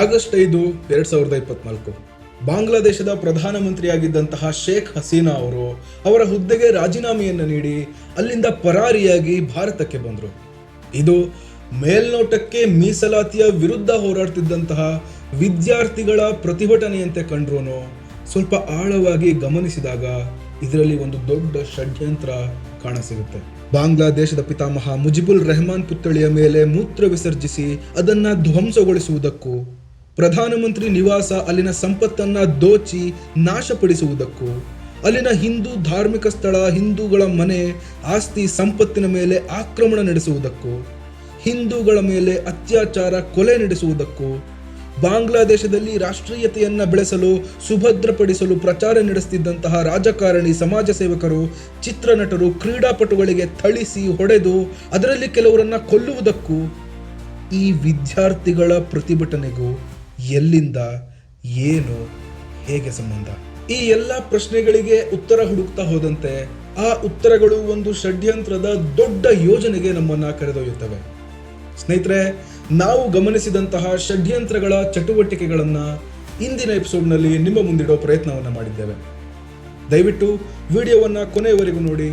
August ಐದು, ಎರಡ್ ಸಾವಿರದ ಇಪ್ಪತ್ನಾಲ್ಕು. ಬಾಂಗ್ಲಾದೇಶದ ಪ್ರಧಾನಮಂತ್ರಿಯಾಗಿದ್ದಂತಹ ಶೇಖ್ ಹಸೀನಾ ಅವರು ಅವರ ಹುದ್ದೆಗೆ ರಾಜೀನಾಮೆಯನ್ನು ನೀಡಿ ಅಲ್ಲಿಂದ ಪರಾರಿಯಾಗಿ ಭಾರತಕ್ಕೆ ಬಂದರು. ಇದು ಮೇಲ್ನೋಟಕ್ಕೆ ಮೀಸಲಾತಿಯ ವಿರುದ್ಧ ಹೋರಾಡ್ತಿದ್ದಂತಹ ವಿದ್ಯಾರ್ಥಿಗಳ ಪ್ರತಿಭಟನೆಯಂತೆ ಕಂಡ್ರೂ ಸ್ವಲ್ಪ ಆಳವಾಗಿ ಗಮನಿಸಿದಾಗ ಇದರಲ್ಲಿ ಒಂದು ದೊಡ್ಡ ಷಡ್ಯಂತ್ರ ಕಾಣಸಿಗುತ್ತೆ. ಬಾಂಗ್ಲಾದೇಶದ ಪಿತಾಮಹ ಮುಜಿಬುಲ್ ರೆಹಮಾನ್ ಪುತ್ಥಳಿಯ ಮೇಲೆ ಮೂತ್ರ ವಿಸರ್ಜಿಸಿ ಅದನ್ನ ಧ್ವಂಸಗೊಳಿಸುವುದಕ್ಕೂ ಪ್ರಧಾನಮಂತ್ರಿ ನಿವಾಸ ಅಲ್ಲಿನ ಸಂಪತ್ತನ್ನ ದೋಚಿ ನಾಶಪಡಿಸುವುದಕ್ಕೂ, ಅಲ್ಲಿನ ಹಿಂದೂ ಧಾರ್ಮಿಕ ಸ್ಥಳ, ಹಿಂದೂಗಳ ಮನೆ, ಆಸ್ತಿ ಸಂಪತ್ತಿನ ಮೇಲೆ ಆಕ್ರಮಣ ನಡೆಸುವುದಕ್ಕೂ, ಹಿಂದೂಗಳ ಮೇಲೆ ಅತ್ಯಾಚಾರ ಕೊಲೆ ನಡೆಸುವುದಕ್ಕೂ, ಬಾಂಗ್ಲಾದೇಶದಲ್ಲಿ ರಾಷ್ಟ್ರೀಯತೆಯನ್ನು ಬೆಳೆಸಲು, ಸುಭದ್ರಪಡಿಸಲು ಪ್ರಚಾರ ನಡೆಸುತ್ತಿದ್ದಂತಹ ರಾಜಕಾರಣಿ ಸಮಾಜ ಸೇವಕರು ಚಿತ್ರನಟರು ಕ್ರೀಡಾಪಟುಗಳಿಗೆ ಥಳಿಸಿ ಹೊಡೆದು ಅದರಲ್ಲಿ ಕೆಲವರನ್ನ ಕೊಲ್ಲುವುದಕ್ಕೂ, ಈ ವಿದ್ಯಾರ್ಥಿಗಳ ಪ್ರತಿಭಟನೆಗೂ ಎಲ್ಲಿಂದ, ಏನು, ಹೇಗೆ ಸಂಬಂಧ? ಈ ಎಲ್ಲ ಪ್ರಶ್ನೆಗಳಿಗೆ ಉತ್ತರ ಹುಡುಕ್ತಾ ಹೋದಂತೆ ಆ ಉತ್ತರಗಳು ಒಂದು ಷಡ್ಯಂತ್ರದ ದೊಡ್ಡ ಯೋಜನೆಗೆ ನಮ್ಮನ್ನ ಕರೆದೊಯ್ಯುತ್ತವೆ. ಸ್ನೇಹಿತರೆ, ನಾವು ಗಮನಿಸಿದಂತಹ ಷಡ್ಯಂತ್ರಗಳ ಚಟುವಟಿಕೆಗಳನ್ನು ಇಂದಿನ ಎಪಿಸೋಡ್ನಲ್ಲಿ ನಿಮ್ಮ ಮುಂದಿಡೋ ಪ್ರಯತ್ನವನ್ನು ಮಾಡಿದ್ದೇವೆ. ದಯವಿಟ್ಟು ವಿಡಿಯೋವನ್ನು ಕೊನೆಯವರೆಗೂ ನೋಡಿ,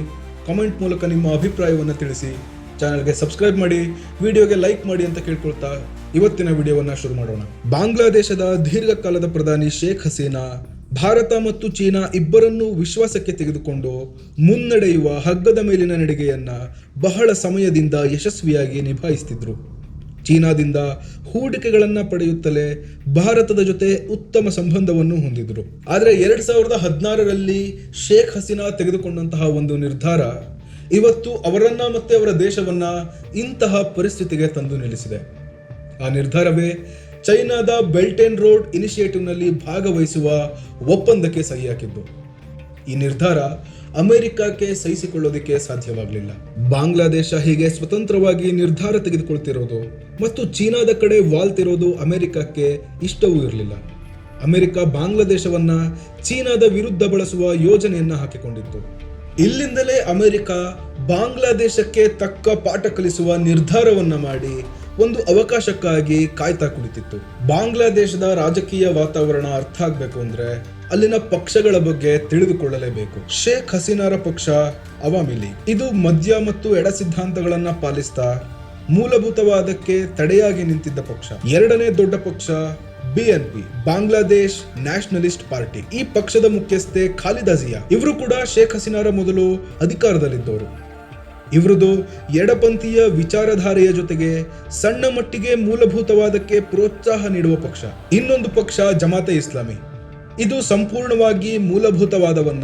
ಕಾಮೆಂಟ್ ಮೂಲಕ ನಿಮ್ಮ ಅಭಿಪ್ರಾಯವನ್ನು ತಿಳಿಸಿ ಚಾನಲ್ಗೆ ಸಬ್ಸ್ಕ್ರೈಬ್ ಮಾಡಿ, ವಿಡಿಯೋಗೆ ಲೈಕ್ ಮಾಡಿ ಅಂತ ಕೇಳ್ಕೊಳ್ತಾ ಇವತ್ತಿನ ವಿಡಿಯೋವನ್ನು ಶುರು ಮಾಡೋಣ. ಬಾಂಗ್ಲಾದೇಶದ ದೀರ್ಘಕಾಲದ ಪ್ರಧಾನಿ ಶೇಖ್ ಹಸೀನಾ, ಭಾರತ ಮತ್ತು ಚೀನಾ ಇಬ್ಬರನ್ನೂ ವಿಶ್ವಾಸಕ್ಕೆ ತೆಗೆದುಕೊಂಡು ಮುನ್ನಡೆಯುವ ಹಗ್ಗದ ಮೇಲಿನ ನಡಿಗೆಯನ್ನ ಬಹಳ ಸಮಯದಿಂದ ಯಶಸ್ವಿಯಾಗಿ ನಿಭಾಯಿಸುತ್ತಿದ್ರು ಚೀನಾದಿಂದ ಹೂಡಿಕೆಗಳನ್ನ ಪಡೆಯುತ್ತಲೇ ಭಾರತದ ಜೊತೆ ಉತ್ತಮ ಸಂಬಂಧವನ್ನು ಹೊಂದಿದ್ರು. ಆದರೆ ಎರಡ್ ಸಾವಿರದ ಹದಿನಾರರಲ್ಲಿ ಶೇಖ್ ಹಸೀನಾ ತೆಗೆದುಕೊಂಡಂತಹ ಒಂದು ನಿರ್ಧಾರ ಇವತ್ತು ಅವರನ್ನ ಮತ್ತೆ ಅವರ ದೇಶವನ್ನ ಇಂತಹ ಪರಿಸ್ಥಿತಿಗೆ ತಂದು ನಿಲ್ಲಿಸಿದೆ. ಆ ನಿರ್ಧಾರವೇ ಚೈನಾದ ಬೆಲ್ಟ್ ಅಂಡ್ ರೋಡ್ ಇನಿಷಿಯೇಟಿವ್ನಲ್ಲಿ ಭಾಗವಹಿಸುವ ಒಪ್ಪಂದಕ್ಕೆ ಸಹಿ ಹಾಕಿದ್ದು ಈ ನಿರ್ಧಾರ ಅಮೆರಿಕಕ್ಕೆ ಸಹಿಸಿಕೊಳ್ಳೋದಕ್ಕೆ ಸಾಧ್ಯವಾಗಲಿಲ್ಲ. ಬಾಂಗ್ಲಾದೇಶ ಹೀಗೆ ಸ್ವತಂತ್ರವಾಗಿ ನಿರ್ಧಾರ ತೆಗೆದುಕೊಳ್ತಿರೋದು ಮತ್ತು ಚೀನಾದ ಕಡೆ ವಾಲ್ತಿರೋದು ಅಮೆರಿಕಕ್ಕೆ ಇಷ್ಟವೂ ಇರಲಿಲ್ಲ. ಅಮೆರಿಕ ಬಾಂಗ್ಲಾದೇಶವನ್ನ ಚೀನಾದ ವಿರುದ್ಧ ಬಳಸುವ ಯೋಜನೆಯನ್ನ ಹಾಕಿಕೊಂಡಿತ್ತು. ಇಲ್ಲಿಂದಲೇ ಅಮೆರಿಕ ಬಾಂಗ್ಲಾದೇಶಕ್ಕೆ ತಕ್ಕ ಪಾಠ ಕಲಿಸುವ ನಿರ್ಧಾರವನ್ನ ಮಾಡಿ ಒಂದು ಅವಕಾಶಕ್ಕಾಗಿ ಕಾಯ್ತಾ ಕುಳಿತಿತ್ತು. ಬಾಂಗ್ಲಾದೇಶದ ರಾಜಕೀಯ ವಾತಾವರಣ ಅರ್ಥ ಆಗ್ಬೇಕು ಅಂದ್ರೆ ಅಲ್ಲಿನ ಪಕ್ಷಗಳ ಬಗ್ಗೆ ತಿಳಿದುಕೊಳ್ಳಲೇಬೇಕು. ಶೇಖ್ ಹಸೀನಾರ ಪಕ್ಷ ಅವಾಮಿ ಇದು ಮದ್ಯ ಮತ್ತು ಎಡ ಸಿದ್ಧಾಂತಗಳನ್ನ ಪಾಲಿಸ್ತಾ ಮೂಲಭೂತವಾದಕ್ಕೆ ತಡೆಯಾಗಿ ನಿಂತಿದ್ದ ಪಕ್ಷ. ಎರಡನೇ ದೊಡ್ಡ ಪಕ್ಷ ಬಿಎನ್ಪಿ ಬಾಂಗ್ಲಾದೇಶ್ ನ್ಯಾಷನಲಿಸ್ಟ್ ಪಾರ್ಟಿ. ಈ ಪಕ್ಷದ ಮುಖ್ಯಸ್ಥೆ ಖಾಲಿದಾಜಿಯಾ ಇವರು ಕೂಡ ಶೇಖ್ ಹಸೀನಾರ ಮೊದಲು ಅಧಿಕಾರದಲ್ಲಿದ್ದವರು. ಇವರದು ಎಡಪಂಥೀಯ ವಿಚಾರಧಾರೆಯ ಜೊತೆಗೆ ಸಣ್ಣ ಮಟ್ಟಿಗೆ ಮೂಲಭೂತವಾದಕ್ಕೆ ಪ್ರೋತ್ಸಾಹ ನೀಡುವ ಪಕ್ಷ. ಇನ್ನೊಂದು ಪಕ್ಷ ಜಮಾತೆ ಇಸ್ಲಾಮಿ. ಇದು ಸಂಪೂರ್ಣವಾಗಿ ಮೂಲಭೂತವಾದವನ್ನ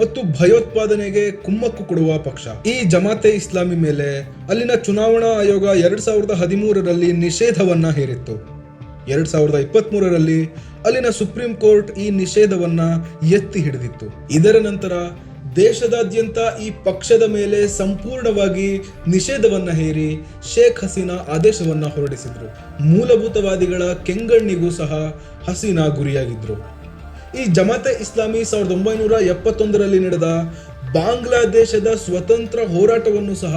ಮತ್ತು ಭಯೋತ್ಪಾದನೆಗೆ ಕುಮ್ಮಕ್ಕು ಕೊಡುವ ಪಕ್ಷ. ಈ ಜಮಾತೆ ಇಸ್ಲಾಮಿ ಮೇಲೆ ಅಲ್ಲಿನ ಚುನಾವಣಾ ಆಯೋಗ ಎರಡ್ ಸಾವಿರದ ಹದಿಮೂರರಲ್ಲಿ ನಿಷೇಧವನ್ನ ಹೇರಿತ್ತು. ಎರಡ್ ಸಾವಿರದ ಇಪ್ಪತ್ತ್ ಮೂರರಲ್ಲಿ ಅಲ್ಲಿನ ಸುಪ್ರೀಂ ಕೋರ್ಟ್ ಈ ನಿಷೇಧವನ್ನ ಎತ್ತಿ ಹಿಡಿದಿತ್ತು. ಇದರ ನಂತರ ದೇಶದಾದ್ಯಂತ ಈ ಪಕ್ಷದ ಮೇಲೆ ಸಂಪೂರ್ಣವಾಗಿ ನಿಷೇಧವನ್ನು ಹೇರಿ ಶೇಖ್ ಹಸೀನಾ ಆದೇಶವನ್ನು ಹೊರಡಿಸಿದ್ರು. ಮೂಲಭೂತವಾದಿಗಳ ಕೆಂಗಣ್ಣಿಗೂ ಸಹ ಹಸೀನಾ ಗುರಿಯಾಗಿದ್ರು. ಈ ಜಮಾತೆ ಇಸ್ಲಾಮಿ ಸಾವಿರದ ಒಂಬೈನೂರ ಎಪ್ಪತ್ತೊಂದರಲ್ಲಿ ನಡೆದ ಬಾಂಗ್ಲಾದೇಶದ ಸ್ವತಂತ್ರ ಹೋರಾಟವನ್ನು ಸಹ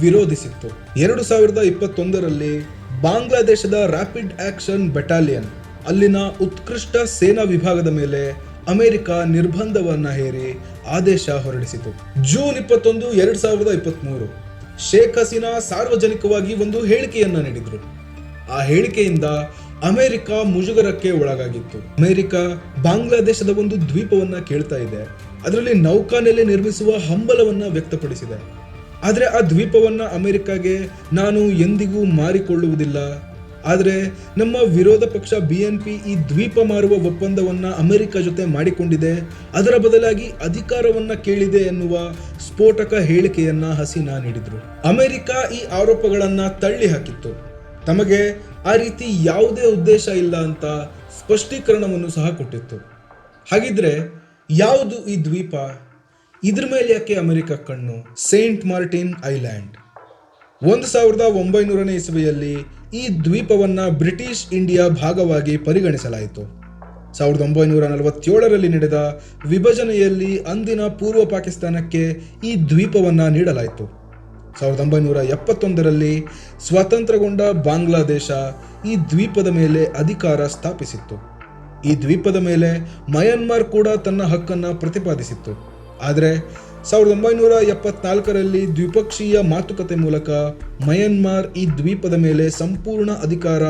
ವಿರೋಧಿಸಿತ್ತು. ಎರಡು ಸಾವಿರದ ಇಪ್ಪತ್ತೊಂದರಲ್ಲಿ ಬಾಂಗ್ಲಾದೇಶದ ರ್ಯಾಪಿಡ್ ಆಕ್ಷನ್ ಬೆಟಾಲಿಯನ್, ಅಲ್ಲಿನ ಉತ್ಕೃಷ್ಟ ಸೇನಾ ವಿಭಾಗದ ಮೇಲೆ ಅಮೆರಿಕ ನಿರ್ಬಂಧವನ್ನು ಹೇರಿ ಆದೇಶ ಹೊರಡಿಸಿತು. ಜೂನ್ ಇಪ್ಪತ್ತೊಂದು, ಎರಡ್ ಸಾವಿರದ ಇಪ್ಪತ್ತ್ ಶೇಖ್ ಹಸೀನಾ ಸಾರ್ವಜನಿಕವಾಗಿ ಒಂದು ಹೇಳಿಕೆಯನ್ನ ನೀಡಿದ್ರು. ಆ ಹೇಳಿಕೆಯಿಂದ ಅಮೆರಿಕ ಮುಜುಗರಕ್ಕೆ ಒಳಗಾಗಿತ್ತು. ಅಮೆರಿಕ ಬಾಂಗ್ಲಾದೇಶದ ಒಂದು ದ್ವೀಪವನ್ನ ಕೇಳ್ತಾ ಇದೆ. ಅದರಲ್ಲಿ ನೌಕಾನೆಲೆ ನಿರ್ಮಿಸುವ ಹಂಬಲವನ್ನ ವ್ಯಕ್ತಪಡಿಸಿದೆ. ಆದರೆ ಆ ದ್ವೀಪವನ್ನ ಅಮೆರಿಕಾಗೆ ನಾನು ಎಂದಿಗೂ ಮಾರಿಕೊಳ್ಳುವುದಿಲ್ಲ. ಆದರೆ ನಮ್ಮ ವಿರೋಧ ಪಕ್ಷ ಬಿ ಎನ್ ಪಿ ಈ ದ್ವೀಪ ಮಾರುವ ಒಪ್ಪಂದವನ್ನು ಅಮೆರಿಕ ಜೊತೆ ಮಾಡಿಕೊಂಡಿದೆ. ಅದರ ಬದಲಾಗಿ ಅಧಿಕಾರವನ್ನ ಕೇಳಿದೆ ಎನ್ನುವ ಸ್ಫೋಟಕ ಹೇಳಿಕೆಯನ್ನ ಹಸೀನಾ ನೀಡಿದರು. ಅಮೆರಿಕ ಈ ಆರೋಪಗಳನ್ನು ತಳ್ಳಿ ಹಾಕಿತ್ತು. ತಮಗೆ ಆ ರೀತಿ ಯಾವುದೇ ಉದ್ದೇಶ ಇಲ್ಲ ಅಂತ ಸ್ಪಷ್ಟೀಕರಣವನ್ನು ಸಹ ಕೊಟ್ಟಿತ್ತು. ಹಾಗಿದ್ರೆ ಯಾವುದು ಈ ದ್ವೀಪ? ಇದ್ರ ಮೇಲೆ ಯಾಕೆ ಅಮೆರಿಕ ಕಣ್ಣು? Saint Martin Island. ಒಂದು ಸಾವಿರದ ಒಂಬೈನೂರನೇ ಇಸವಿಯಲ್ಲಿ ಈ ದ್ವೀಪವನ್ನ ಬ್ರಿಟಿಷ್ ಇಂಡಿಯಾ ಭಾಗವಾಗಿ ಪರಿಗಣಿಸಲಾಯಿತು. ಸಾವಿರದ ಒಂಬೈನೂರ ನಲವತ್ತೇಳರಲ್ಲಿ ನಡೆದ ವಿಭಜನೆಯಲ್ಲಿ ಅಂದಿನ ಪೂರ್ವ ಪಾಕಿಸ್ತಾನಕ್ಕೆ ಈ ದ್ವೀಪವನ್ನ ನೀಡಲಾಯಿತು. ಸಾವಿರದ ಒಂಬೈನೂರ ಎಪ್ಪತ್ತೊಂದರಲ್ಲಿ ಸ್ವತಂತ್ರಗೊಂಡ ಬಾಂಗ್ಲಾದೇಶ ಈ ದ್ವೀಪದ ಮೇಲೆ ಅಧಿಕಾರ ಸ್ಥಾಪಿಸಿತ್ತು. ಈ ದ್ವೀಪದ ಮೇಲೆ ಮಯನ್ಮಾರ್ ಕೂಡ ತನ್ನ ಹಕ್ಕನ್ನು ಪ್ರತಿಪಾದಿಸಿತ್ತು. ಆದರೆ ಸಾವಿರದ ಒಂಬೈನೂರ ಎಪ್ಪತ್ನಾಲ್ಕರಲ್ಲಿ ದ್ವಿಪಕ್ಷೀಯ ಮಾತುಕತೆ ಮೂಲಕ ಮಯನ್ಮಾರ್ ಈ ದ್ವೀಪದ ಮೇಲೆ ಸಂಪೂರ್ಣ ಅಧಿಕಾರ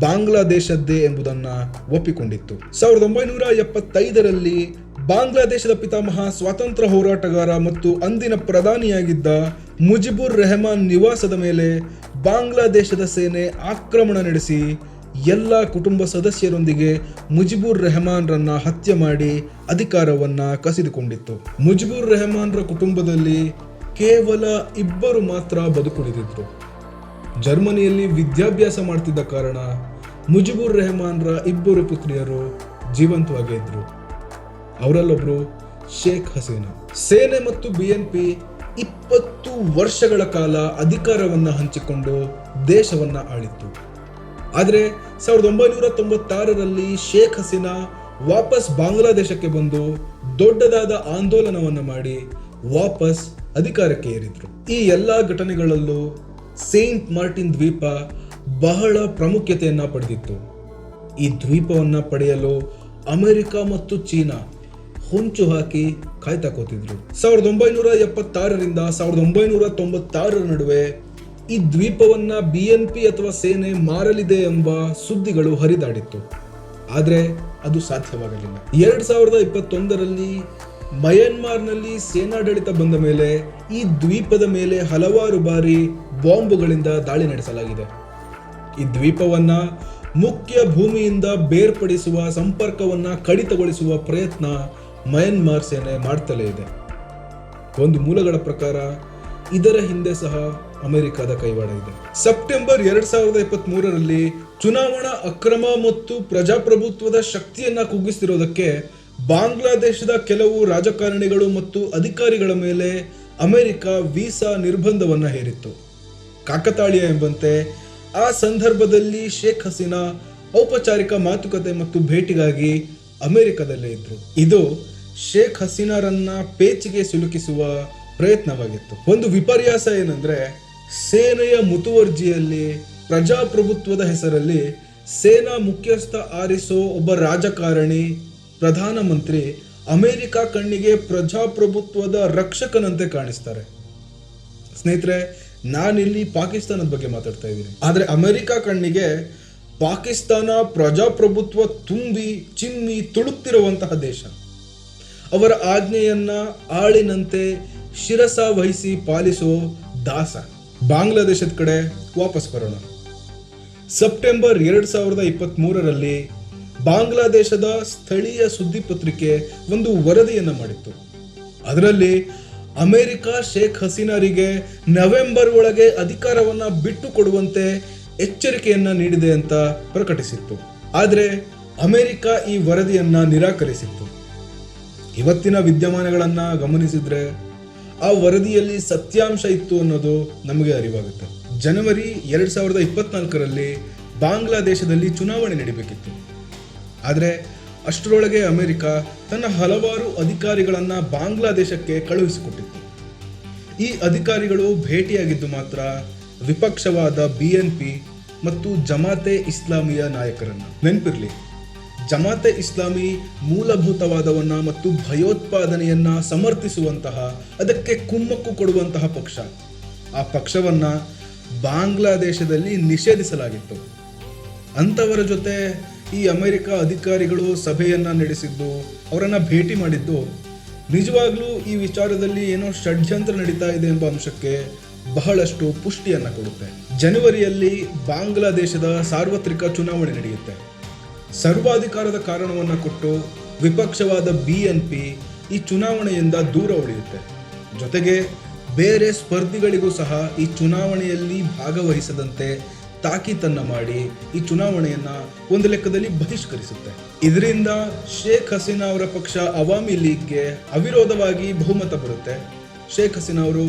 ಬಾಂಗ್ಲಾದೇಶದ್ದೇ ಎಂಬುದನ್ನು ಒಪ್ಪಿಕೊಂಡಿತ್ತು. ಸಾವಿರದ ಒಂಬೈನೂರ ಎಪ್ಪತ್ತೈದರಲ್ಲಿ ಬಾಂಗ್ಲಾದೇಶದ ಪಿತಾಮಹ ಸ್ವಾತಂತ್ರ್ಯ ಹೋರಾಟಗಾರ ಮತ್ತು ಅಂದಿನ ಪ್ರಧಾನಿಯಾಗಿದ್ದ ಮುಜಿಬುರ್ ರೆಹಮಾನ್ ನಿವಾಸದ ಮೇಲೆ ಬಾಂಗ್ಲಾದೇಶದ ಸೇನೆ ಆಕ್ರಮಣ ನಡೆಸಿ ಎಲ್ಲ ಕುಟುಂಬ ಸದಸ್ಯರೊಂದಿಗೆ ಮುಜಿಬುರ್ ರೆಹಮಾನ್ರನ್ನ ಹತ್ಯೆ ಮಾಡಿ ಅಧಿಕಾರವನ್ನ ಕಸಿದುಕೊಂಡಿತ್ತು. ಮುಜಿಬುರ್ ರೆಹಮಾನ್ರ ಕುಟುಂಬದಲ್ಲಿ ಕೇವಲ ಇಬ್ಬರು ಮಾತ್ರ ಬದುಕುಳಿದಿದ್ರು. ಜರ್ಮನಿಯಲ್ಲಿ ವಿದ್ಯಾಭ್ಯಾಸ ಮಾಡ್ತಿದ್ದ ಕಾರಣ ಮುಜಿಬುರ್ ರೆಹಮಾನ್ರ ಇಬ್ಬರು ಪುತ್ರಿಯರು ಜೀವಂತವಾಗೇ ಇದ್ರು. ಅವರಲ್ಲೊಬ್ರು ಶೇಖ್ ಹಸೀನಾ. ಸೇನೆ ಮತ್ತು ಬಿಎನ್ಪಿ ಇಪ್ಪತ್ತು ವರ್ಷಗಳ ಕಾಲ ಅಧಿಕಾರವನ್ನ ಹಂಚಿಕೊಂಡು ದೇಶವನ್ನ ಆಳಿತ್ತು. ಆದರೆ ಸಾವಿರದ ಒಂಬೈನೂರ ತೊಂಬತ್ತಾರರಲ್ಲಿ ಶೇಖ್ ಹಸೀನಾ ವಾಪಸ್ ಬಾಂಗ್ಲಾದೇಶಕ್ಕೆ ಬಂದು ದೊಡ್ಡದಾದ ಆಂದೋಲನವನ್ನು ಮಾಡಿ ವಾಪಸ್ ಅಧಿಕಾರಕ್ಕೆ ಏರಿದ್ರು. ಈ ಎಲ್ಲ ಘಟನೆಗಳಲ್ಲೂ ಸೇಂಟ್ ಮಾರ್ಟಿನ್ ದ್ವೀಪ ಬಹಳ ಪ್ರಾಮುಖ್ಯತೆಯನ್ನು ಪಡೆದಿತ್ತು. ಈ ದ್ವೀಪವನ್ನ ಪಡೆಯಲು ಅಮೆರಿಕ ಮತ್ತು ಚೀನಾ ಹೊಂಚು ಹಾಕಿ ಕಾಯ್ತಾ ಕೂತಿದ್ರು. ಸಾವಿರದ ಒಂಬೈನೂರ ಎಪ್ಪತ್ತಾರರಿಂದ ಸಾವಿರದ ಒಂಬೈನೂರ ತೊಂಬತ್ತಾರರ ನಡುವೆ ಈ ದ್ವೀಪವನ್ನ ಬಿ ಎನ್ ಪಿ ಅಥವಾ ಸೇನೆ ಮಾರಲಿದೆ ಎಂಬ ಸುದ್ದಿಗಳು ಹರಿದಾಡಿತ್ತು. ಆದರೆ ಅದು ಸಾಧ್ಯವಾಗಲಿಲ್ಲ. ಎರಡ್ ಸಾವಿರದ ಇಪ್ಪತ್ತೊಂದರಲ್ಲಿ ಮಯನ್ಮಾರ್ನಲ್ಲಿ ಸೇನಾಡಳಿತ ಬಂದ ಮೇಲೆ ಈ ದ್ವೀಪದ ಮೇಲೆ ಹಲವಾರು ಬಾರಿ ಬಾಂಬುಗಳಿಂದ ದಾಳಿ ನಡೆಸಲಾಗಿದೆ. ಈ ದ್ವೀಪವನ್ನ ಮುಖ್ಯ ಭೂಮಿಯಿಂದ ಬೇರ್ಪಡಿಸುವ ಸಂಪರ್ಕವನ್ನ ಕಡಿತಗೊಳಿಸುವ ಪ್ರಯತ್ನ ಮಯನ್ಮಾರ್ ಸೇನೆ ಮಾಡ್ತಲೇ ಇದೆ. ಒಂದು ಮೂಲಗಳ ಪ್ರಕಾರ ಇದರ ಹಿಂದೆ ಸಹ ಅಮೆರಿಕದ ಕೈವಾಡ ಇದೆ. ಸೆಪ್ಟೆಂಬರ್ ಎರಡ್ ಸಾವಿರದ ಇಪ್ಪತ್ತ್ ಮೂರರಲ್ಲಿ ಚುನಾವಣಾ ಅಕ್ರಮ ಮತ್ತು ಪ್ರಜಾಪ್ರಭುತ್ವದ ಶಕ್ತಿಯನ್ನ ಕುಗ್ಗಿಸ್ತಿರೋದಕ್ಕೆ ಬಾಂಗ್ಲಾದೇಶದ ಕೆಲವು ರಾಜಕಾರಣಿಗಳು ಮತ್ತು ಅಧಿಕಾರಿಗಳ ಮೇಲೆ ಅಮೆರಿಕ ವೀಸಾ ನಿರ್ಬಂಧವನ್ನು ಹೇರಿತ್ತು. ಕಾಕತಾಳೀಯ ಎಂಬಂತೆ ಆ ಸಂದರ್ಭದಲ್ಲಿ ಶೇಖ್ ಹಸೀನಾ ಔಪಚಾರಿಕ ಮಾತುಕತೆ ಮತ್ತು ಭೇಟಿಗಾಗಿ ಅಮೆರಿಕದಲ್ಲೇ ಇದ್ರು. ಇದು ಶೇಖ್ ಹಸೀನಾರನ್ನ ಪೇಚಿಗೆ ಸಿಲುಕಿಸುವ ಪ್ರಯತ್ನವಾಗಿತ್ತು. ಒಂದು ವಿಪರ್ಯಾಸ ಏನಂದ್ರೆ, ಸೇನೆಯ ಮುತುವರ್ಜಿಯಲ್ಲಿ, ಪ್ರಜಾಪ್ರಭುತ್ವದ ಹೆಸರಲ್ಲಿ ಸೇನಾ ಮುಖ್ಯಸ್ಥ ಆರಿಸೋ ಒಬ್ಬ ರಾಜಕಾರಣಿ, ಪ್ರಧಾನಮಂತ್ರಿ ಅಮೆರಿಕ ಕಣ್ಣಿಗೆ ಪ್ರಜಾಪ್ರಭುತ್ವದ ರಕ್ಷಕನಂತೆ ಕಾಣಿಸ್ತಾರೆ. ಸ್ನೇಹಿತರೆ, ನಾನಿಲ್ಲಿ ಪಾಕಿಸ್ತಾನದ ಬಗ್ಗೆ ಮಾತಾಡ್ತಾ ಇದ್ದೀನಿ. ಆದರೆ ಅಮೆರಿಕ ಕಣ್ಣಿಗೆ ಪಾಕಿಸ್ತಾನ ಪ್ರಜಾಪ್ರಭುತ್ವ ತುಂಬಿ, ಚಿಮ್ಮಿ ತುಳುಕ್ತಿರುವಂತಹ ದೇಶ. ಅವರ ಆಜ್ಞೆಯನ್ನ ಆಳಿನಂತೆ ಶಿರಸ ವಹಿಸಿ ಪಾಲಿಸೋ ದಾಸ ಬಾಂಗ್ಲಾದೇಶದ ಕಡೆ ವಾಪಸ್ ಬರೋಣ. ಸೆಪ್ಟೆಂಬರ್ ಎರಡು ಸಾವಿರದ ಇಪ್ಪತ್ತ್ ಮೂರರಲ್ಲಿ ಬಾಂಗ್ಲಾದೇಶದ ಸ್ಥಳೀಯ ಸುದ್ದಿ ಪತ್ರಿಕೆ ಒಂದು ವರದಿಯನ್ನು ಮಾಡಿತ್ತು. ಅದರಲ್ಲಿ ಅಮೆರಿಕ ಶೇಖ್ ಹಸೀನಾರಿಗೆ ನವೆಂಬರ್ ಒಳಗೆ ಅಧಿಕಾರವನ್ನ ಬಿಟ್ಟು ಕೊಡುವಂತೆ ಎಚ್ಚರಿಕೆಯನ್ನ ನೀಡಿದೆ ಅಂತ ಪ್ರಕಟಿಸಿತ್ತು. ಆದರೆ ಅಮೆರಿಕ ಈ ವರದಿಯನ್ನ ನಿರಾಕರಿಸಿತ್ತು. ಇವತ್ತಿನ ವಿದ್ಯಮಾನಗಳನ್ನ ಗಮನಿಸಿದ್ರೆ ಆ ವರದಿಯಲ್ಲಿ ಸತ್ಯಾಂಶ ಇತ್ತು ಅನ್ನೋದು ನಮಗೆ ಅರಿವಾಗುತ್ತೆ. ಜನವರಿ ಎರಡ್ ಸಾವಿರದ ಇಪ್ಪತ್ನಾಲ್ಕರಲ್ಲಿ ಬಾಂಗ್ಲಾದೇಶದಲ್ಲಿ ಚುನಾವಣೆ ನಡೀಬೇಕಿತ್ತು. ಆದರೆ ಅಷ್ಟರೊಳಗೆ ಅಮೆರಿಕ ತನ್ನ ಹಲವಾರು ಅಧಿಕಾರಿಗಳನ್ನು ಬಾಂಗ್ಲಾದೇಶಕ್ಕೆ ಕಳುಹಿಸಿಕೊಟ್ಟಿತ್ತು. ಈ ಅಧಿಕಾರಿಗಳು ಭೇಟಿಯಾಗಿದ್ದು ಮಾತ್ರ ವಿಪಕ್ಷವಾದ ಬಿ ಎನ್ ಪಿ ಮತ್ತು ಜಮಾತೆ ಇಸ್ಲಾಮಿಯ ನಾಯಕರನ್ನು. ನೆನಪಿರ್ಲಿ ಜಮಾತೆ ಇಸ್ಲಾಮಿ ಮೂಲಭೂತವಾದವನ್ನ ಮತ್ತು ಭಯೋತ್ಪಾದನೆಯನ್ನ ಸಮರ್ಥಿಸುವಂತಹ, ಅದಕ್ಕೆ ಕುಮ್ಮಕ್ಕು ಕೊಡುವಂತಹ ಪಕ್ಷ. ಆ ಪಕ್ಷವನ್ನ ಬಾಂಗ್ಲಾದೇಶದಲ್ಲಿ ನಿಷೇಧಿಸಲಾಗಿತ್ತು. ಅಂಥವರ ಜೊತೆ ಈ ಅಮೆರಿಕ ಅಧಿಕಾರಿಗಳು ಸಭೆಯನ್ನ ನಡೆಸಿದ್ದು, ಅವರನ್ನ ಭೇಟಿ ಮಾಡಿದ್ದು, ನಿಜವಾಗ್ಲೂ ಈ ವಿಚಾರದಲ್ಲಿ ಏನೋ ಷಡ್ಯಂತ್ರ ನಡೀತಾ ಇದೆ ಎಂಬ ಅಂಶಕ್ಕೆ ಬಹಳಷ್ಟು ಪುಷ್ಟಿಯನ್ನ ಕೊಡುತ್ತೆ. ಜನವರಿಯಲ್ಲಿ ಬಾಂಗ್ಲಾದೇಶದ ಸಾರ್ವತ್ರಿಕ ಚುನಾವಣೆ ನಡೆಯುತ್ತೆ. ಸರ್ವಾಧಿಕಾರದ ಕಾರಣವನ್ನು ಕೊಟ್ಟು ವಿಪಕ್ಷವಾದ ಬಿ ಎನ್ ಪಿ ಈ ಚುನಾವಣೆಯಿಂದ ದೂರ ಉಳಿಯುತ್ತೆ. ಜೊತೆಗೆ ಬೇರೆ ಸ್ಪರ್ಧಿಗಳಿಗೂ ಸಹ ಈ ಚುನಾವಣೆಯಲ್ಲಿ ಭಾಗವಹಿಸದಂತೆ ತಾಕೀತನ್ನು ಮಾಡಿ ಈ ಚುನಾವಣೆಯನ್ನು ಒಂದು ಲೆಕ್ಕದಲ್ಲಿ ಬಹಿಷ್ಕರಿಸುತ್ತೆ. ಇದರಿಂದ ಶೇಖ್ ಹಸೀನಾ ಅವರ ಪಕ್ಷ ಅವಾಮಿ ಲೀಗ್ಗೆ ಅವಿರೋಧವಾಗಿ ಬಹುಮತ ಬರುತ್ತೆ. ಶೇಖ್ ಹಸೀನಾ ಅವರು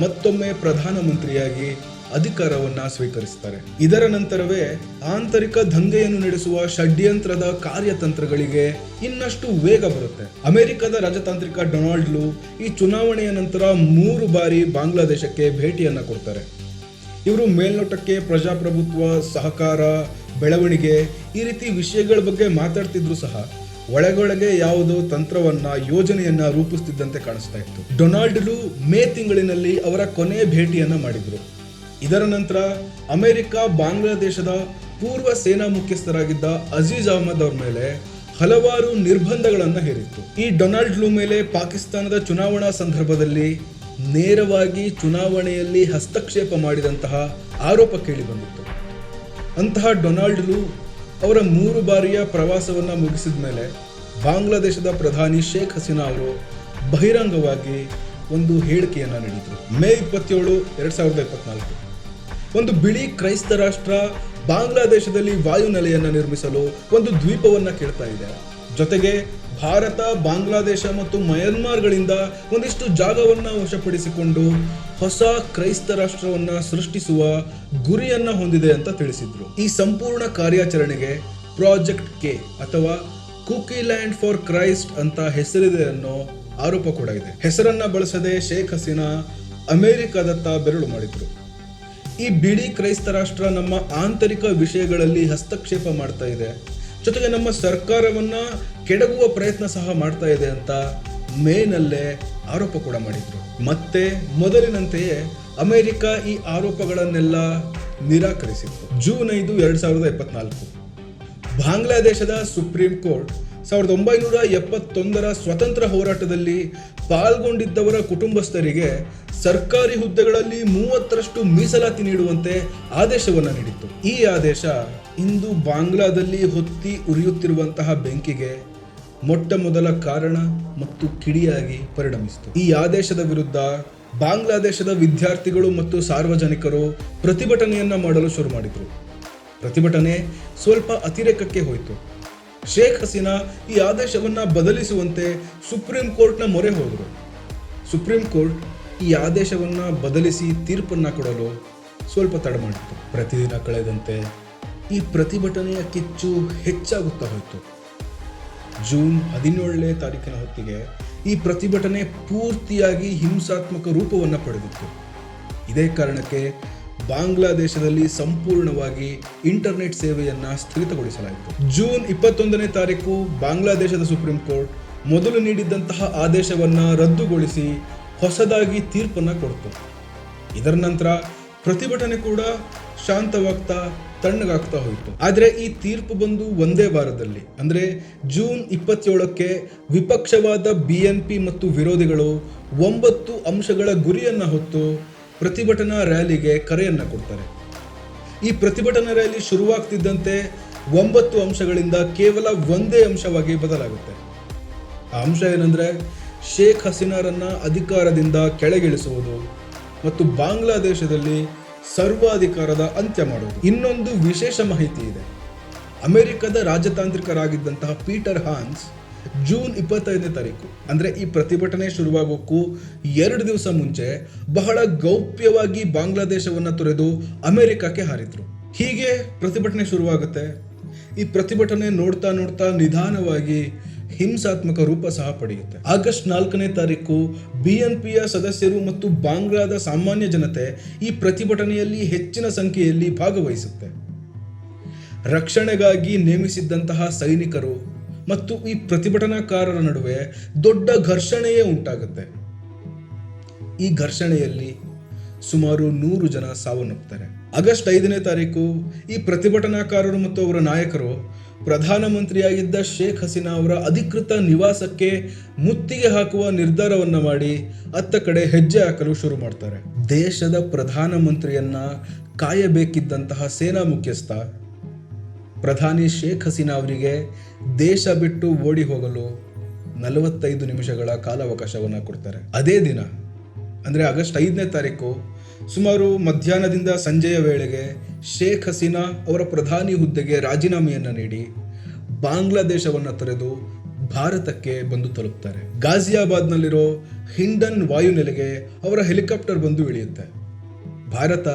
ಮತ್ತೊಮ್ಮೆ ಪ್ರಧಾನಮಂತ್ರಿಯಾಗಿ ಅಧಿಕಾರವನ್ನ ಸ್ವೀಕರಿಸುತ್ತಾರೆ. ಇದರ ನಂತರವೇ ಆಂತರಿಕ ದಂಗೆಯನ್ನು ನಡೆಸುವ ಷಡ್ಯಂತ್ರದ ಕಾರ್ಯತಂತ್ರಗಳಿಗೆ ಇನ್ನಷ್ಟು ವೇಗ ಬರುತ್ತೆ. ಅಮೆರಿಕದ ರಾಜತಾಂತ್ರಿಕ ಡೊನಾಲ್ಡ್ ಲು ಈ ಚುನಾವಣೆಯ ನಂತರ ಮೂರು ಬಾರಿ ಬಾಂಗ್ಲಾದೇಶಕ್ಕೆ ಭೇಟಿಯನ್ನ ಕೊಡ್ತಾರೆ. ಇವರು ಮೇಲ್ನೋಟಕ್ಕೆ ಪ್ರಜಾಪ್ರಭುತ್ವ, ಸಹಕಾರ, ಬೆಳವಣಿಗೆ ಈ ರೀತಿ ವಿಷಯಗಳ ಬಗ್ಗೆ ಮಾತಾಡ್ತಿದ್ರು ಸಹ. ಒಳಗೊಳಗೆ ಯಾವುದೋ ತಂತ್ರವನ್ನ, ಯೋಜನೆಯನ್ನ ರೂಪಿಸ್ತಿದ್ದಂತೆ ಕಾಣಿಸ್ತಾ ಇತ್ತು. ಡೊನಾಲ್ಡ್ ಲೂ ಮೇ ತಿಂಗಳಿನಲ್ಲಿ ಅವರ ಕೊನೆಯ ಭೇಟಿಯನ್ನ ಮಾಡಿದ್ರು. ಇದರ ನಂತರ ಅಮೆರಿಕ, ಬಾಂಗ್ಲಾದೇಶದ ಪೂರ್ವ ಸೇನಾ ಮುಖ್ಯಸ್ಥರಾಗಿದ್ದ ಅಜೀಜ್ ಅಹಮದ್ ಅವರ ಮೇಲೆ ಹಲವಾರು ನಿರ್ಬಂಧಗಳನ್ನು ಹೇರಿತ್ತು. ಈ ಡೊನಾಲ್ಡ್ ಲೂ ಮೇಲೆ ಪಾಕಿಸ್ತಾನದ ಚುನಾವಣಾ ಸಂದರ್ಭದಲ್ಲಿ ನೇರವಾಗಿ ಚುನಾವಣೆಯಲ್ಲಿ ಹಸ್ತಕ್ಷೇಪ ಮಾಡಿದಂತಹ ಆರೋಪ ಕೇಳಿಬಂದಿತ್ತು ಅಂತಹ ಡೊನಾಲ್ಡ್ ಲೂ ಅವರ ಮೂರು ಬಾರಿಯ ಪ್ರವಾಸವನ್ನು ಮುಗಿಸಿದ ಮೇಲೆ ಬಾಂಗ್ಲಾದೇಶದ ಪ್ರಧಾನಿ ಶೇಖ್ ಹಸೀನಾ ಅವರು ಬಹಿರಂಗವಾಗಿ ಒಂದು ಹೇಳಿಕೆಯನ್ನು ನೀಡಿದರು. ಮೇ ಇಪ್ಪತ್ತೇಳು, ಎರಡು ಸಾವಿರದ ಇಪ್ಪತ್ನಾಲ್ಕು. ಒಂದು ಬಿಳಿ ಕ್ರೈಸ್ತ ರಾಷ್ಟ್ರ ಬಾಂಗ್ಲಾದೇಶದಲ್ಲಿ ವಾಯುನೆಲೆಯನ್ನು ನಿರ್ಮಿಸಲು ಒಂದು ದ್ವೀಪವನ್ನು ಕೇಳ್ತಾ ಇದೆ. ಜೊತೆಗೆ ಭಾರತ, ಬಾಂಗ್ಲಾದೇಶ ಮತ್ತು ಮಯನ್ಮಾರ್ಗಳಿಂದ ಒಂದಿಷ್ಟು ಜಾಗವನ್ನು ವಶಪಡಿಸಿಕೊಂಡು ಹೊಸ ಕ್ರೈಸ್ತ ರಾಷ್ಟ್ರವನ್ನು ಸೃಷ್ಟಿಸುವ ಗುರಿಯನ್ನು ಹೊಂದಿದೆ ಅಂತ ತಿಳಿಸಿದ್ರು. ಈ ಸಂಪೂರ್ಣ ಕಾರ್ಯಾಚರಣೆಗೆ ಪ್ರಾಜೆಕ್ಟ್ ಕೆ ಅಥವಾ ಕುಕಿ ಲ್ಯಾಂಡ್ ಫಾರ್ ಕ್ರೈಸ್ಟ್ ಅಂತ ಹೆಸರಿದೆ ಅನ್ನೋ ಆರೋಪ ಕೂಡ ಇದೆ. ಹೆಸರನ್ನ ಬಳಸದೆ ಶೇಖ್ ಹಸೀನಾ ಅಮೆರಿಕದತ್ತ ಬೆರಳು ಮಾಡಿದ್ರು. ಈ ಬಿಡಿ ಕ್ರೈಸ್ತ ರಾಷ್ಟ್ರ ನಮ್ಮ ಆಂತರಿಕ ವಿಷಯಗಳಲ್ಲಿ ಹಸ್ತಕ್ಷೇಪ ಮಾಡ್ತಾ ಇದೆ. ಜೊತೆಗೆ ನಮ್ಮ ಸರ್ಕಾರವನ್ನ ಕೆಡಗುವ ಪ್ರಯತ್ನ ಸಹ ಮಾಡ್ತಾ ಇದೆ ಅಂತ ಮೇನಲ್ಲೇ ಆರೋಪ ಕೂಡ ಮಾಡಿದ್ರು. ಮತ್ತೆ ಮೊದಲಿನಂತೆಯೇ ಅಮೆರಿಕ ಈ ಆರೋಪಗಳನ್ನೆಲ್ಲ ನಿರಾಕರಿಸಿತ್ತು. ಜೂನ್ ಐದು, ಎರಡ್ ಸಾವಿರದ ಇಪ್ಪತ್ನಾಲ್ಕು ಬಾಂಗ್ಲಾದೇಶದ ಸುಪ್ರೀಂ ಕೋರ್ಟ್ ಸಾವಿರದ ಒಂಬೈನೂರ ಎಪ್ಪತ್ತೊಂದರ ಸ್ವತಂತ್ರ ಹೋರಾಟದಲ್ಲಿ ಪಾಲ್ಗೊಂಡಿದ್ದವರ ಕುಟುಂಬಸ್ಥರಿಗೆ ಸರ್ಕಾರಿ ಹುದ್ದೆಗಳಲ್ಲಿ ಮೂವತ್ತರಷ್ಟು ಮೀಸಲಾತಿ ನೀಡುವಂತೆ ಆದೇಶವನ್ನು ನೀಡಿತ್ತು. ಈ ಆದೇಶ ಇಂದು ಬಾಂಗ್ಲಾದಲ್ಲಿ ಹೊತ್ತಿ ಉರಿಯುತ್ತಿರುವಂತಹ ಬೆಂಕಿಗೆ ಮೊಟ್ಟ ಮೊದಲ ಕಾರಣ ಮತ್ತು ಕಿಡಿಯಾಗಿ ಪರಿಣಮಿಸಿತು. ಈ ಆದೇಶದ ವಿರುದ್ಧ ಬಾಂಗ್ಲಾದೇಶದ ವಿದ್ಯಾರ್ಥಿಗಳು ಮತ್ತು ಸಾರ್ವಜನಿಕರು ಪ್ರತಿಭಟನೆಯನ್ನ ಮಾಡಲು ಶುರು ಮಾಡಿದರು. ಪ್ರತಿಭಟನೆ ಸ್ವಲ್ಪ ಅತಿರೇಕಕ್ಕೆ ಹೋಯಿತು. ಶೇಖ್ ಹಸೀನಾ ಈ ಆದೇಶವನ್ನು ಬದಲಿಸುವಂತೆ ಸುಪ್ರೀಂ ಕೋರ್ಟ್ನ ಮೊರೆ ಹೋದರು. ಸುಪ್ರೀಂ ಕೋರ್ಟ್ ಈ ಆದೇಶವನ್ನು ಬದಲಿಸಿ ತೀರ್ಪನ್ನು ಕೊಡಲು ಸ್ವಲ್ಪ ತಡ ಮಾಡಿತ್ತು. ಪ್ರತಿದಿನ ಕಳೆದಂತೆ ಈ ಪ್ರತಿಭಟನೆಯ ಕಿಚ್ಚು ಹೆಚ್ಚಾಗುತ್ತಾ ಹೋಯಿತು. ಜೂನ್ ಹದಿನೇಳನೇ ತಾರೀಕಿನ ಹೊತ್ತಿಗೆ ಈ ಪ್ರತಿಭಟನೆ ಪೂರ್ತಿಯಾಗಿ ಹಿಂಸಾತ್ಮಕ ರೂಪವನ್ನು ಪಡೆದಿತ್ತು. ಇದೇ ಕಾರಣಕ್ಕೆ ಬಾಂಗ್ಲಾದೇಶದಲ್ಲಿ ಸಂಪೂರ್ಣವಾಗಿ ಇಂಟರ್ನೆಟ್ ಸೇವೆಯನ್ನ ಸ್ಥಗಿತಗೊಳಿಸಲಾಯಿತು. ಜೂನ್ ಇಪ್ಪತ್ತೊಂದನೇ ತಾರೀಕು ಬಾಂಗ್ಲಾದೇಶದ ಸುಪ್ರೀಂ ಕೋರ್ಟ್ ಮೊದಲು ನೀಡಿದ್ದಂತಹ ಆದೇಶವನ್ನ ರದ್ದುಗೊಳಿಸಿ ಹೊಸದಾಗಿ ತೀರ್ಪನ್ನ ಕೊಡ್ತು. ಇದರ ನಂತರ ಪ್ರತಿಭಟನೆ ಕೂಡ ಶಾಂತವಾಗ್ತಾ ತಣ್ಣಗಾಗ್ತಾ ಹೋಯಿತು. ಆದರೆ ಈ ತೀರ್ಪು ಬಂದು ಒಂದೇ ವಾರದಲ್ಲಿ, ಅಂದರೆ ಜೂನ್ ಇಪ್ಪತ್ತೇಳಕ್ಕೆ ವಿಪಕ್ಷವಾದ ಬಿ ಎನ್ ಪಿ ಮತ್ತು ವಿರೋಧಿಗಳು ಒಂಬತ್ತು ಅಂಶಗಳ ಗುರಿಯನ್ನು ಹೊತ್ತು ಪ್ರತಿಭಟನಾ ರ್ಯಾಲಿಗೆ ಕರೆಯನ್ನ ಕೊಡ್ತಾರೆ. ಈ ಪ್ರತಿಭಟನಾ ರ್ಯಾಲಿ ಶುರುವಾಗ್ತಿದ್ದಂತೆ ಒಂಬತ್ತು ಅಂಶಗಳಿಂದ ಕೇವಲ ಒಂದೇ ಅಂಶವಾಗಿ ಬದಲಾಗುತ್ತೆ. ಆ ಅಂಶ ಏನಂದ್ರೆ ಶೇಖ್ ಹಸೀನಾರನ್ನ ಅಧಿಕಾರದಿಂದ ಕೆಳಗಿಳಿಸುವುದು ಮತ್ತು ಬಾಂಗ್ಲಾದೇಶದಲ್ಲಿ ಸರ್ವಾಧಿಕಾರದ ಅಂತ್ಯ ಮಾಡುವುದು. ಇನ್ನೊಂದು ವಿಶೇಷ ಮಾಹಿತಿ ಇದೆ. ಅಮೆರಿಕದ ರಾಜತಾಂತ್ರಿಕರಾಗಿದ್ದಂತಹ ಪೀಟರ್ ಹಾನ್ಸ್ ಜೂನ್ ಇಪ್ಪತ್ತೈದನೇ ತಾರೀಕು. ಅಂದ್ರೆ ಈ ಪ್ರತಿಭಟನೆ ಶುರುವಾಗೋಕ್ಕೂ ಎರಡು ದಿವಸ ಮುಂಚೆ ಬಹಳ ಗೌಪ್ಯವಾಗಿ ಬಾಂಗ್ಲಾದೇಶವನ್ನ ತೊರೆದು ಅಮೆರಿಕಕ್ಕೆ ಹಾರಿದ್ರು. ಹೀಗೆ ಪ್ರತಿಭಟನೆ ಶುರುವಾಗುತ್ತೆ. ಈ ಪ್ರತಿಭಟನೆ ನೋಡ್ತಾ ನೋಡ್ತಾ ನಿಧಾನವಾಗಿ ಹಿಂಸಾತ್ಮಕ ರೂಪ ಸಹ ಪಡೆಯುತ್ತೆ. ಆಗಸ್ಟ್ ನಾಲ್ಕನೇ ತಾರೀಕು ಬಿಎನ್ಪಿಯ ಸದಸ್ಯರು ಮತ್ತು ಬಾಂಗ್ಲಾದ ಸಾಮಾನ್ಯ ಜನತೆ ಈ ಪ್ರತಿಭಟನೆಯಲ್ಲಿ ಹೆಚ್ಚಿನ ಸಂಖ್ಯೆಯಲ್ಲಿ ಭಾಗವಹಿಸುತ್ತೆ. ರಕ್ಷಣೆಗಾಗಿ ನೇಮಿಸಿದ್ದಂತಹ ಸೈನಿಕರು ಮತ್ತು ಈ ಪ್ರತಿಭಟನಾಕಾರರ ನಡುವೆ ದೊಡ್ಡ ಘರ್ಷಣೆಯೇ ಉಂಟಾಗುತ್ತೆ. ಈ ಘರ್ಷಣೆಯಲ್ಲಿ ಸುಮಾರು ನೂರು ಜನ ಸಾವನ್ನಪ್ಪುತ್ತಾರೆ ಆಗಸ್ಟ್ ಐದನೇ ತಾರೀಕು ಈ ಪ್ರತಿಭಟನಾಕಾರರು ಮತ್ತು ಅವರ ನಾಯಕರು ಪ್ರಧಾನಮಂತ್ರಿಯಾಗಿದ್ದ ಶೇಖ್ ಹಸೀನಾ ಅವರ ಅಧಿಕೃತ ನಿವಾಸಕ್ಕೆ ಮುತ್ತಿಗೆ ಹಾಕುವ ನಿರ್ಧಾರವನ್ನು ಮಾಡಿ ಅತ್ತ ಕಡೆ ಹೆಜ್ಜೆ ಹಾಕಲು ಶುರು ಮಾಡ್ತಾರೆ. ದೇಶದ ಪ್ರಧಾನಮಂತ್ರಿಯನ್ನ ಕಾಯಬೇಕಿದ್ದಂತಹ ಸೇನಾ ಮುಖ್ಯಸ್ಥ ಪ್ರಧಾನಿ ಶೇಖ್ ಹಸೀನಾ ಅವರಿಗೆ ದೇಶ ಬಿಟ್ಟು ಓಡಿ ಹೋಗಲು ನಲವತ್ತೈದು ನಿಮಿಷಗಳ ಕಾಲಾವಕಾಶವನ್ನು ಕೊಡ್ತಾರೆ. ಅದೇ ದಿನ, ಅಂದರೆ ಆಗಸ್ಟ್ ಐದನೇ ತಾರೀಕು, ಸುಮಾರು ಮಧ್ಯಾಹ್ನದಿಂದ ಸಂಜೆಯ ವೇಳೆಗೆ ಶೇಖ್ ಹಸೀನಾ ಅವರ ಪ್ರಧಾನಿ ಹುದ್ದೆಗೆ ರಾಜೀನಾಮೆಯನ್ನು ನೀಡಿ ಬಾಂಗ್ಲಾದೇಶವನ್ನು ತೊರೆದು ಭಾರತಕ್ಕೆ ಬಂದು ತಲುಪ್ತಾರೆ. ಗಾಜಿಯಾಬಾದ್ನಲ್ಲಿರೋ ಹಿಂಡನ್ ವಾಯುನೆಲೆಗೆ ಅವರ ಹೆಲಿಕಾಪ್ಟರ್ ಬಂದು ಇಳಿಯುತ್ತೆ. ಭಾರತ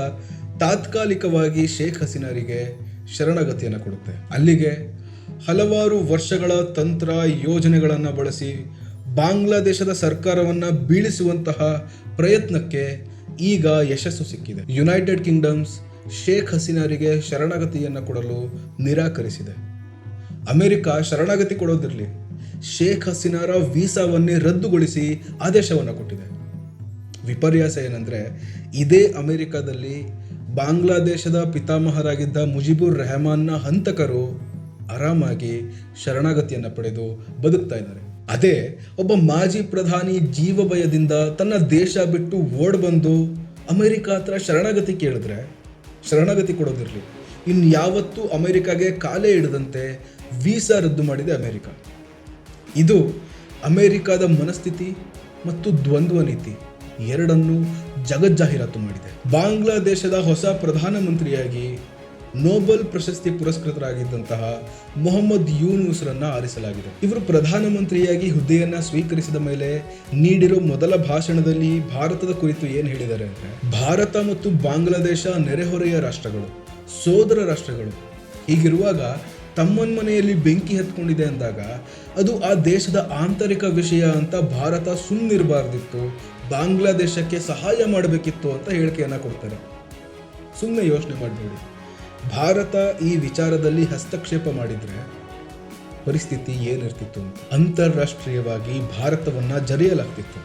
ತಾತ್ಕಾಲಿಕವಾಗಿ ಶೇಖ್ ಹಸೀನಾರಿಗೆ ಶರಣಗತಿಯನ್ನು ಕೊಡುತ್ತೆ. ಅಲ್ಲಿಗೆ ಹಲವಾರು ವರ್ಷಗಳ ತಂತ್ರ ಯೋಜನೆಗಳನ್ನು ಬಳಸಿ ಬಾಂಗ್ಲಾದೇಶದ ಸರ್ಕಾರವನ್ನು ಬೀಳಿಸುವಂತಹ ಪ್ರಯತ್ನಕ್ಕೆ ಈಗ ಯಶಸ್ಸು ಸಿಕ್ಕಿದೆ. ಯುನೈಟೆಡ್ ಕಿಂಗ್ಡಮ್ಸ್ ಶೇಖ್ ಹಸೀನಾರಿಗೆ ಶರಣಗತಿಯನ್ನು ಕೊಡಲು ನಿರಾಕರಿಸಿದೆ. ಅಮೆರಿಕ ಶರಣಾಗತಿ ಕೊಡೋದಿರಲಿ, ಶೇಖ್ ಹಸೀನಾರ ವೀಸಾವನ್ನೇ ರದ್ದುಗೊಳಿಸಿ ಆದೇಶವನ್ನು ಕೊಟ್ಟಿದೆ. ವಿಪರ್ಯಾಸ ಏನಂದರೆ, ಇದೇ ಅಮೆರಿಕದಲ್ಲಿ ಬಾಂಗ್ಲಾದೇಶದ ಪಿತಾಮಹರಾಗಿದ್ದ ಮುಜಿಬುರ್ ರೆಹಮಾನ್ನ ಹಂತಕರು ಆರಾಮಾಗಿ ಶರಣಾಗತಿಯನ್ನು ಪಡೆದು ಬದುಕ್ತಾ ಇದ್ದಾರೆ. ಅದೇ ಒಬ್ಬ ಮಾಜಿ ಪ್ರಧಾನಿ ಜೀವ ಭಯದಿಂದ ತನ್ನ ದೇಶ ಬಿಟ್ಟು ಓಡ್ ಬಂದು ಅಮೆರಿಕ ಹತ್ರ ಶರಣಾಗತಿ ಕೇಳಿದ್ರೆ ಶರಣಾಗತಿ ಕೊಡೋದಿರಲಿ. ಇನ್ನು ಯಾವತ್ತೂ ಅಮೆರಿಕಾಗೆ ಕಾಲೇ ಇಡದಂತೆ ವೀಸಾ ರದ್ದು ಮಾಡಿದೆ ಅಮೆರಿಕ. ಇದು ಅಮೆರಿಕಾದ ಮನಸ್ಥಿತಿ ಮತ್ತು ದ್ವಂದ್ವ ನೀತಿ. ಎರಡನ್ನೂ ಜಗಜ್ಜಾಹೀರಾತು ಮಾಡಿದೆ. ಬಾಂಗ್ಲಾದೇಶದ ಹೊಸ ಪ್ರಧಾನಮಂತ್ರಿಯಾಗಿ ನೋಬೆಲ್ ಪ್ರಶಸ್ತಿ ಪುರಸ್ಕೃತರಾಗಿದ್ದಂತಹ ಮೊಹಮ್ಮದ್ ಯೂನೂಸ್ರನ್ನ ಆರಿಸಲಾಗಿದೆ. ಇವರು ಪ್ರಧಾನಮಂತ್ರಿಯಾಗಿ ಹುದ್ದೆಯನ್ನ ಸ್ವೀಕರಿಸಿದ ಮೇಲೆ ನೀಡಿರೋ ಮೊದಲ ಭಾಷಣದಲ್ಲಿ ಭಾರತದ ಕುರಿತು ಏನು ಹೇಳಿದ್ದಾರೆ ಅಂದ್ರೆ, ಭಾರತ ಮತ್ತು ಬಾಂಗ್ಲಾದೇಶ ನೆರೆಹೊರೆಯ ರಾಷ್ಟ್ರಗಳು, ಸೋದರ ರಾಷ್ಟ್ರಗಳು ಹೀಗಿರುವಾಗ ತಮ್ಮನ ಮನೆಯಲ್ಲಿ ಬೆಂಕಿ ಹತ್ಕೊಂಡಿದೆ ಅಂದಾಗ ಅದು ಆ ದೇಶದ ಆಂತರಿಕ ವಿಷಯ ಅಂತ ಭಾರತ ಸುಮ್ಮನಿರಬಾರ್ದಿತ್ತು ಬಾಂಗ್ಲಾದೇಶಕ್ಕೆ ಸಹಾಯ ಮಾಡಬೇಕಿತ್ತು ಅಂತ ಹೇಳಿಕೆಯನ್ನು ಕೊಡ್ತಾರೆ. ಸುಮ್ಮನೆ ಯೋಚನೆ ಮಾಡಬೇಡಿ. ಭಾರತ ಈ ವಿಚಾರದಲ್ಲಿ ಹಸ್ತಕ್ಷೇಪ ಮಾಡಿದರೆ ಪರಿಸ್ಥಿತಿ ಏನಿರ್ತಿತ್ತು? ಅಂತ ಅಂತಾರಾಷ್ಟ್ರೀಯವಾಗಿ ಭಾರತವನ್ನು ಜರಿಯಲಾಗ್ತಿತ್ತು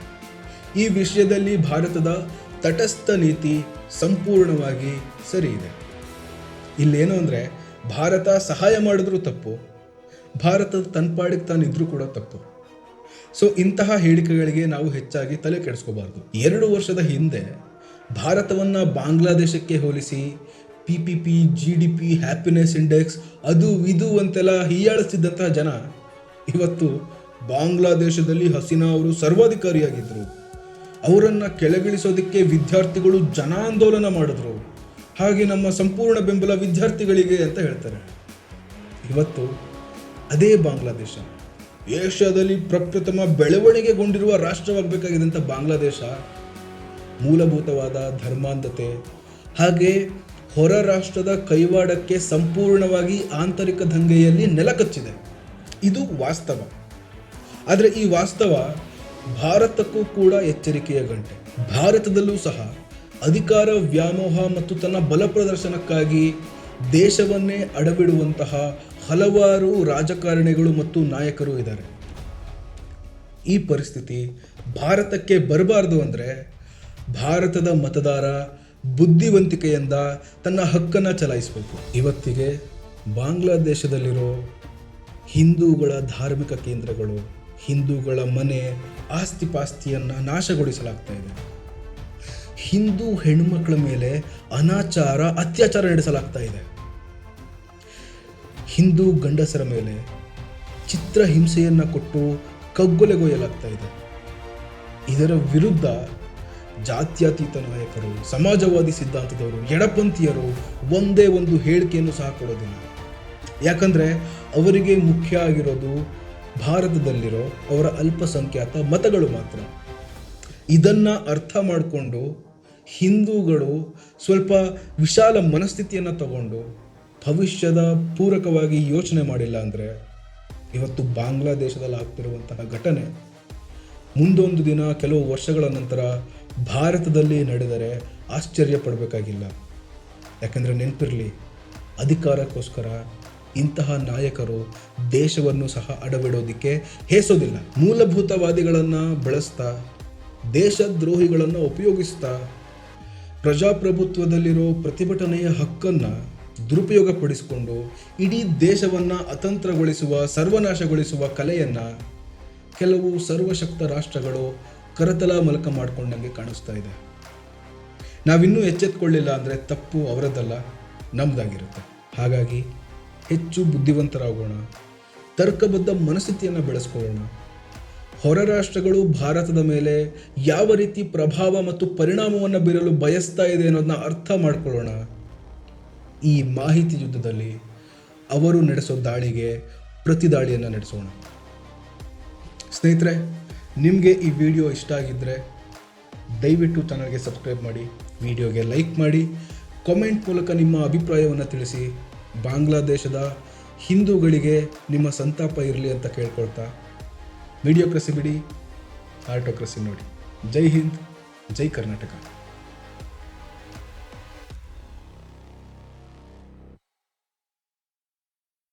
ಈ ವಿಷಯದಲ್ಲಿ ಭಾರತದ ತಟಸ್ಥ ನೀತಿ ಸಂಪೂರ್ಣವಾಗಿ ಸರಿ ಇದೆ. ಇಲ್ಲೇನು ಅಂದರೆ ಭಾರತ ಸಹಾಯ ಮಾಡಿದ್ರೂ ತಪ್ಪು. ಭಾರತದ ತನ್ಪಾಡಿಗೆ ತಾನಿದ್ರೂ ಕೂಡ ತಪ್ಪು. ಸೊ ಇಂತಹ ಹೇಳಿಕೆಗಳಿಗೆ ನಾವು ಹೆಚ್ಚಾಗಿ ತಲೆ ಕೆಡಿಸ್ಕೋಬಾರ್ದು. ಎರಡು ವರ್ಷದ ಹಿಂದೆ ಭಾರತವನ್ನು ಬಾಂಗ್ಲಾದೇಶಕ್ಕೆ ಹೋಲಿಸಿ P P P G D P happiness index ಅದು, ಇದು ಅಂತೆಲ್ಲ ಹೀಯಾಳಿಸ್ತಿದ್ದಂತಹ ಜನ ಇವತ್ತು ಬಾಂಗ್ಲಾದೇಶದಲ್ಲಿ ಹಸೀನಾ ಅವರು ಸರ್ವಾಧಿಕಾರಿಯಾಗಿದ್ದರು ಅವರನ್ನು ಕೆಳಗಿಳಿಸೋದಕ್ಕೆ ವಿದ್ಯಾರ್ಥಿಗಳು ಜನಾಂದೋಲನ ಮಾಡಿದ್ರು. ಹಾಗೆ ನಮ್ಮ ಸಂಪೂರ್ಣ ಬೆಂಬಲ ವಿದ್ಯಾರ್ಥಿಗಳಿಗೆ ಅಂತ ಹೇಳ್ತಾರೆ. ಇವತ್ತು ಅದೇ ಬಾಂಗ್ಲಾದೇಶ. ಏಷ್ಯಾದಲ್ಲಿ ಪ್ರಪ್ರಥಮ ಬೆಳವಣಿಗೆಗೊಂಡಿರುವ ರಾಷ್ಟ್ರವಾಗಬೇಕಾಗಿದ್ದಂಥ ಬಾಂಗ್ಲಾದೇಶ. ಮೂಲಭೂತವಾದ ಧರ್ಮಾಂಧತೆ. ಹಾಗೆ ಹೊರ ರಾಷ್ಟ್ರದ ಕೈವಾಡಕ್ಕೆ ಸಂಪೂರ್ಣವಾಗಿ ಆಂತರಿಕ ದಂಗೆಯಲ್ಲಿ ನೆಲಕಚ್ಚಿದೆ ಇದು ವಾಸ್ತವ. ಆದರೆ ಈ ವಾಸ್ತವ ಭಾರತಕ್ಕೂ ಕೂಡ ಎಚ್ಚರಿಕೆಯ ಗಂಟೆ. ಭಾರತದಲ್ಲೂ ಸಹ ಅಧಿಕಾರ, ವ್ಯಾಮೋಹ ಮತ್ತು ತನ್ನ ಬಲ ಪ್ರದರ್ಶನಕ್ಕಾಗಿ ದೇಶವನ್ನೇ ಅಡಬಿಡುವಂತಹ ಹಲವಾರು ರಾಜಕಾರಣಿಗಳು ಮತ್ತು ನಾಯಕರು ಇದ್ದಾರೆ. ಈ ಪರಿಸ್ಥಿತಿ ಭಾರತಕ್ಕೆ ಬರಬಾರ್ದು ಅಂದರೆ ಭಾರತದ ಮತದಾರ ಬುದ್ಧಿವಂತಿಕೆಯಿಂದ ತನ್ನ ಹಕ್ಕನ್ನು ಚಲಾಯಿಸಬೇಕು. ಇವತ್ತಿಗೆ ಬಾಂಗ್ಲಾದೇಶದಲ್ಲಿರೋ ಹಿಂದೂಗಳ ಧಾರ್ಮಿಕ ಕೇಂದ್ರಗಳು, ಹಿಂದೂಗಳ ಮನೆ ಆಸ್ತಿ ಪಾಸ್ತಿಯನ್ನು ನಾಶಗೊಳಿಸಲಾಗ್ತಾ ಇದೆ. ಹಿಂದೂ ಹೆಣ್ಮಕ್ಳ ಮೇಲೆ ಅನಾಚಾರ, ಅತ್ಯಾಚಾರ ನಡೆಸಲಾಗ್ತಾ ಇದೆ. ಹಿಂದೂ ಗಂಡಸರ ಮೇಲೆ ಚಿತ್ರ ಹಿಂಸೆಯನ್ನು ಕೊಟ್ಟು ಕಗ್ಗೊಲೆಗೊಯ್ಯಲಾಗ್ತಾ ಇದೆ. ಇದರ ವಿರುದ್ಧ ಜಾತ್ಯತೀತ ನಾಯಕರು, ಸಮಾಜವಾದಿ ಸಿದ್ಧಾಂತದವರು, ಎಡಪಂಥೀಯರು ಒಂದೇ ಒಂದು ಹೇಳಿಕೆಯನ್ನು ಸಹ ಕೊಡೋದಿಲ್ಲ. ಯಾಕಂದರೆ ಅವರಿಗೆ ಮುಖ್ಯ ಆಗಿರೋದು ಭಾರತದಲ್ಲಿರೋ ಅವರ ಅಲ್ಪಸಂಖ್ಯಾತ ಮತಗಳು ಮಾತ್ರ. ಇದನ್ನು ಅರ್ಥ ಮಾಡಿಕೊಂಡು ಹಿಂದೂಗಳು ಸ್ವಲ್ಪ ವಿಶಾಲ ಮನಸ್ಥಿತಿಯನ್ನು ತಗೊಂಡು ಭವಿಷ್ಯದ ಪೂರಕವಾಗಿ ಯೋಚನೆ ಮಾಡಿಲ್ಲ ಅಂದರೆ ಇವತ್ತು ಬಾಂಗ್ಲಾದೇಶದಲ್ಲಿ ಆಗ್ತಿರುವಂತಹ ಘಟನೆ. ಮುಂದೊಂದು ದಿನ ಕೆಲವು ವರ್ಷಗಳ ನಂತರ ಭಾರತದಲ್ಲಿ ನಡೆದರೆ ಆಶ್ಚರ್ಯ ಪಡಬೇಕಾಗಿಲ್ಲ. ಯಾಕಂದರೆ ನೆನಪಿರಲಿ, ಅಧಿಕಾರಕ್ಕೋಸ್ಕರ ಇಂತಹ ನಾಯಕರು ದೇಶವನ್ನು ಸಹ ಅಡಬಿಡೋದಕ್ಕೆ ಹೇಸೋದಿಲ್ಲ. ಮೂಲಭೂತವಾದಿಗಳನ್ನು ಬಳಸ್ತಾ, ದೇಶದ್ರೋಹಿಗಳನ್ನು ಉಪಯೋಗಿಸ್ತಾ ಪ್ರಜಾಪ್ರಭುತ್ವದಲ್ಲಿರೋ ಪ್ರತಿಭಟನೆಯ ಹಕ್ಕನ್ನು ದುರುಪಯೋಗಪಡಿಸಿಕೊಂಡು ಇಡೀ ದೇಶವನ್ನು ಅತಂತ್ರಗೊಳಿಸುವ, ಸರ್ವನಾಶಗೊಳಿಸುವ ಕಲೆಯನ್ನು ಕೆಲವು ಸರ್ವಶಕ್ತ ರಾಷ್ಟ್ರಗಳು ಕರತಲ ಮಲಕ ಮಾಡಿಕೊಂಡಂಗೆ ಕಾಣಿಸ್ತಾ ಇದೆ. ನಾವಿನ್ನೂ ಎಚ್ಚೆತ್ಕೊಳ್ಳಿಲ್ಲ ಅಂದರೆ ತಪ್ಪು ಅವರದ್ದಲ್ಲ ನಮ್ಮದಾಗಿರುತ್ತೆ ಹಾಗಾಗಿ ಹೆಚ್ಚು ಬುದ್ಧಿವಂತರಾಗೋಣ, ತರ್ಕಬದ್ಧ ಮನಸ್ಥಿತಿಯನ್ನು ಬೆಳೆಸ್ಕೊಳ್ಳೋಣ. ಹೊರ ರಾಷ್ಟ್ರಗಳು ಭಾರತದ ಮೇಲೆ ಯಾವ ರೀತಿ ಪ್ರಭಾವ ಮತ್ತು ಪರಿಣಾಮವನ್ನು ಬೀರಲು ಬಯಸ್ತಾ ಇದೆ ಅನ್ನೋದನ್ನ ಅರ್ಥ ಮಾಡ್ಕೊಳ್ಳೋಣ. ಈ ಮಾಹಿತಿ ಯುದ್ಧದಲ್ಲಿ ಅವರು ನಡೆಸೋ ದಾಳಿಗೆ ಪ್ರತಿ ದಾಳಿಯನ್ನು ನಡೆಸೋಣ. ಸ್ನೇಹಿತರೆ, ನಿಮಗೆ ಈ ವಿಡಿಯೋ ಇಷ್ಟ ಆಗಿದ್ದರೆ ದಯವಿಟ್ಟು ಚಾನಲ್ಗೆ ಸಬ್ಸ್ಕ್ರೈಬ್ ಮಾಡಿ, ವಿಡಿಯೋಗೆ ಲೈಕ್ ಮಾಡಿ, ಕಾಮೆಂಟ್ ಮೂಲಕ ನಿಮ್ಮ ಅಭಿಪ್ರಾಯವನ್ನು ತಿಳಿಸಿ. ಬಾಂಗ್ಲಾದೇಶದ ಹಿಂದೂಗಳಿಗೆ ನಿಮ್ಮ ಸಂತಾಪ ಇರಲಿ ಅಂತ ಕೇಳ್ಕೊಳ್ತಾ ವಿಡಿಯೋಕ್ರಸಿ ಬಿಡಿ ಆರ್ಟೋಕ್ರಸಿ ನೋಡಿ ಜೈ ಹಿಂದ್ ಜೈ ಕರ್ನಾಟಕ